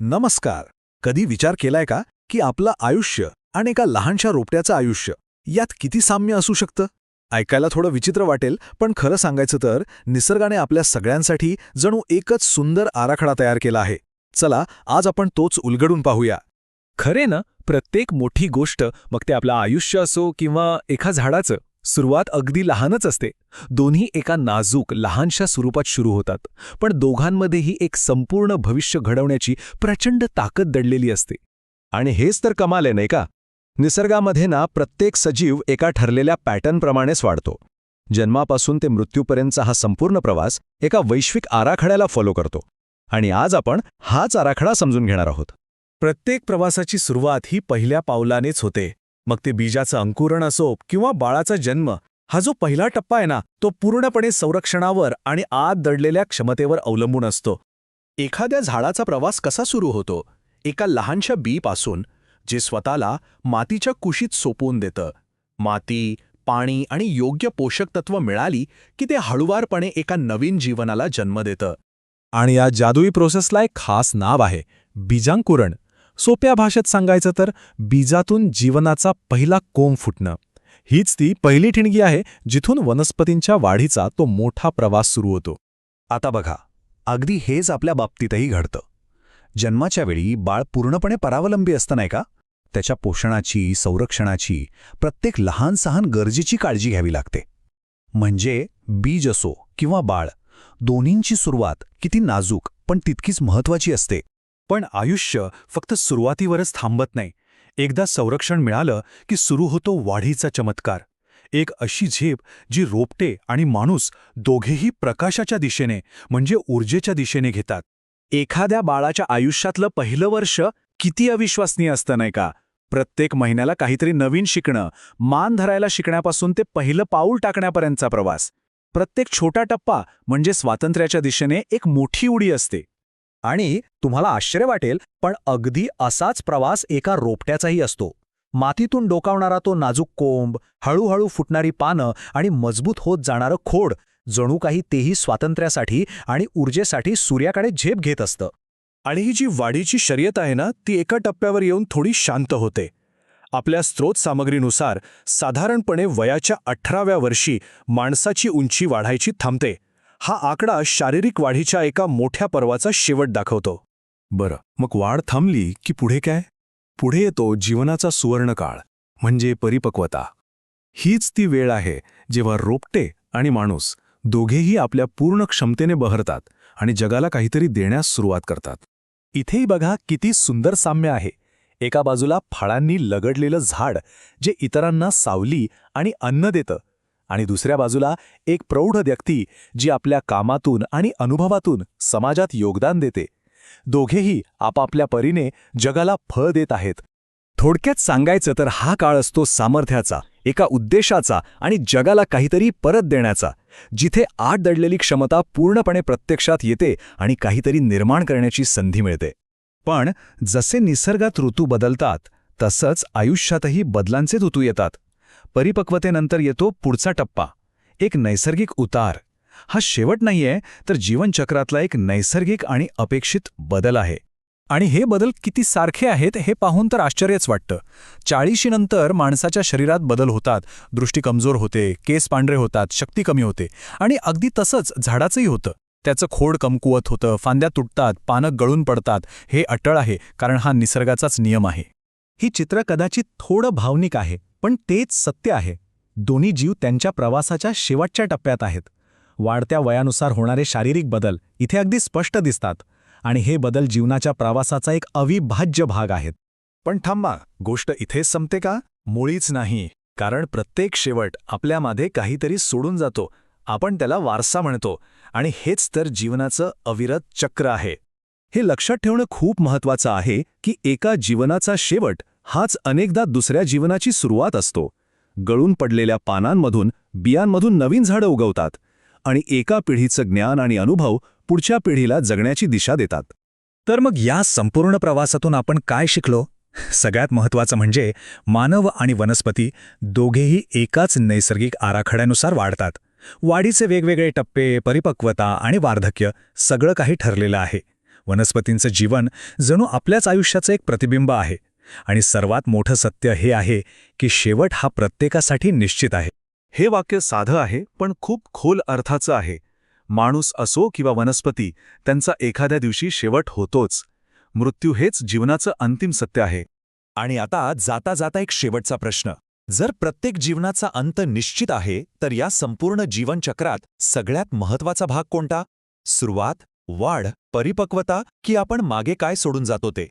नमस्कार. कधी विचार केलाय का की आपलं आयुष्य आणि एका लहानशा रोपट्याचं आयुष्य यात किती साम्य असू शकतं? ऐकायला थोडं विचित्र वाटेल पण खरं सांगायचं तर निसर्गाने आपल्या सगळ्यांसाठी जणू एकच सुंदर आराखडा तयार केला आहे. चला आज आपण तोच उलगडून पाहूया. खरे ना प्रत्येक मोठी गोष्ट मग ते आपलं आयुष्य असो किंवा एका झाडाचं सुरुवात अगदी लहानच असते. दोन्ही एका नाजूक लहानशा स्वरूपात सुरू होतात. पण दोघांमध्येही एक संपूर्ण भविष्य घडवण्याची प्रचंड ताकद दडलेली असते. आणि हेच तर कमाल आहे नाही का? निसर्गामध्ये ना प्रत्येक सजीव एका ठरलेल्या पॅटर्नप्रमाणेच वाढतो. जन्मापासून ते मृत्यूपर्यंतचा हा संपूर्ण प्रवास एका वैश्विक आराखड्याला फॉलो करतो. आणि आज आपण हाच आराखडा समजून घेणार आहोत. प्रत्येक प्रवासाची सुरुवात ही पहिल्या पावलानेच होते. मग ते बीजाचं अंकुरण असो किंवा बाळाचा जन्म हा जो पहिला टप्पा आहे ना तो पूर्णपणे संरक्षणावर आणि आत दडलेल्या क्षमतेवर अवलंबून असतो. एखाद्या झाडाचा प्रवास कसा सुरू होतो? एका लहानशा बीपासून जे स्वतःला मातीच्या कुशीत सोपवून देतं. माती पाणी आणि योग्य पोषक तत्व मिळाली की ते हळुवारपणे एका नवीन जीवनाला जन्म देतं. आणि या जादुई प्रोसेसला एक खास नाव आहे बीजांकुरण. सोप्या भाषेत सांगायचं तर बीजातून जीवनाचा पहिला कोंब फुटणं. हीच ती पहिली ठिणगी आहे जिथून वनस्पतींच्या वाढीचा तो मोठा प्रवास सुरू होतो. आता बघा अगदी हेच आपल्या बाबतीतही घडतं. जन्माच्या वेळी बाळ पूर्णपणे परावलंबी असतं नाही का? त्याच्या पोषणाची संरक्षणाची प्रत्येक लहान सहान गरजेची काळजी घ्यावी लागते. म्हणजे बीज असो किंवा बाळ दोन्हींची सुरुवात किती नाजूक पण तितकीच महत्वाची असते. पण आयुष्य फक्त सुरुवातीवरच थांबत नाही. एकदा संरक्षण मिळालं की सुरू होतो वाढीचा चमत्कार. एक अशी झेप जी रोपटे आणि माणूस दोघेही प्रकाशाच्या दिशेने म्हणजे ऊर्जेच्या दिशेने घेतात. एखाद्या बाळाच्या आयुष्यातलं पहिलं वर्ष किती अविश्वसनीय असतं नाही का? प्रत्येक महिन्याला काहीतरी नवीन शिकणं मान धरायला शिकण्यापासून ते पहिलं पाऊल टाकण्यापर्यंतचा प्रवास. प्रत्येक छोटा टप्पा म्हणजे स्वातंत्र्याच्या दिशेने एक मोठी उडी असते. आणि तुम्हाला आश्चर्य वाटेल पण अगदी असाच प्रवास एका रोपट्याचाही असतो. मातीतून डोकावणारा तो नाजूक कोंब हळूहळू फुटणारी पानं आणि मजबूत होत जाणारं खोड जणू काही तेही स्वातंत्र्यासाठी आणि ऊर्जेसाठी सूर्याकडे झेप घेत असतं. आणि ही जी वाढीची शर्यत आहे ना ती एका टप्प्यावर येऊन थोडी शांत होते. आपल्या स्त्रोत सामग्रीनुसार साधारणपणे वयाच्या अठराव्या वर्षी माणसाची उंची वाढायची थांबते. हा आकडा शारीरिक वाढीच्या एका मोठ्या पर्वाचा शेवट दाखवतो. बरं मग वाढ थांबली की पुढे काय? पुढे येतो जीवनाचा सुवर्णकाळ म्हणजे परिपक्वता. हीच ती वेळ आहे जेव्हा रोपटे आणि माणूस दोघेही आपल्या पूर्ण क्षमतेने बहरतात आणि जगाला काहीतरी देण्यास सुरुवात करतात. इथेही बघा किती सुंदर साम्य आहे. एका बाजूला फळांनी लगडलेलं झाड जे इतरांना सावली आणि अन्न देतं आणि दुसऱ्या बाजूला एक प्रौढ व्यक्ती जी आपल्या कामातून आणि अनुभवातून समाजात योगदान देते. दोघेही आपापल्या परीने जगाला फळ देत आहेत. थोडक्यात सांगायचं तर हा काळ असतो सामर्थ्याचा एका उद्देशाचा आणि जगाला काहीतरी परत देण्याचा जिथे आठ दडलेली क्षमता पूर्णपणे प्रत्यक्षात येते आणि काहीतरी निर्माण करण्याची संधी मिळते. पण जसे निसर्गात ऋतू बदलतात तसंच आयुष्यातही बदलांचे ऋतू येतात. परिपक्वतेनंतर येतो पुढचा टप्पा एक नैसर्गिक उतार. हा शेवट नाहीये तर जीवनचक्रातला एक नैसर्गिक आणि अपेक्षित बदल आहे. आणि हे बदल किती सारखे आहेत हे पाहून तर आश्चर्यच वाटतं. चाळीशीनंतर माणसाच्या शरीरात बदल होतात. दृष्टी कमजोर होते केस पांढरे होतात शक्ती कमी होते. आणि अगदी तसंच झाडाचंही होतं. त्याचं खोड कमकुवत होतं फांद्या तुटतात पानं गळून पडतात. हे अटळ आहे कारण हा निसर्गाचाच नियम आहे. ही चित्र कदाचित थोडं भावनिक आहे. पण तेच सत्य आहे. दोन्ही जीव त्यांच्या प्रवासाच्या शेवटच्या टप्प्यात आहेत. वाढत्या वयानुसार होणारे शारीरिक बदल इथे अगदी स्पष्ट दिसतात आणि हे बदल जीवनाच्या प्रवासाचा एक अविभाज्य भाग आहेत. पण थांबा गोष्ट इथेच संपते का? मुळीच नाही कारण प्रत्येक शेवट आपल्यामध्ये काहीतरी सोडून जातो. आपण त्याला वारसा म्हणतो आणि हेच तर जीवनाचं अविरत चक्र आहे. हे लक्षात ठेवणं खूप महत्वाचं आहे की एका जीवनाचा शेवट हाच अनेकदा दुसऱ्या जीवनाची सुरुवात असतो. गळून पडलेल्या पानांमधून बियांमधून नवीन झाडं उगवतात आणि एका पिढीचं ज्ञान आणि अनुभव पुढच्या पिढीला जगण्याची दिशा देतात. तर मग या संपूर्ण प्रवासातून आपण काय शिकलो? सगळ्यात महत्त्वाचं म्हणजे मानव आणि वनस्पती दोघेही एकाच नैसर्गिक आराखड्यानुसार वाढतात. वाढीचे वेगवेगळे टप्पे परिपक्वता आणि वार्धक्य सगळं काही ठरलेलं आहे. वनस्पतींचं जीवन जणू आपल्याच आयुष्याचं एक प्रतिबिंब आहे. आणि सर्वात मोठं सत्य हे आहे की शेवट हा प्रत्येकासाठी निश्चित आहे. हे वाक्य साधं आहे पण खूप खोल अर्थाचं आहे. माणूस असो किंवा वनस्पती त्यांचा एखाद्या दिवशी शेवट होतोच. मृत्यू हेच जीवनाचं अंतिम सत्य आहे. आणि आता जाता जाता एक शेवटचा प्रश्न. जर प्रत्येक जीवनाचा अंत निश्चित आहे तर या संपूर्ण जीवनचक्रात सगळ्यात महत्त्वाचा भाग कोणता? सुरुवात वाढ परिपक्वता की आपण मागे काय सोडून जातो ते?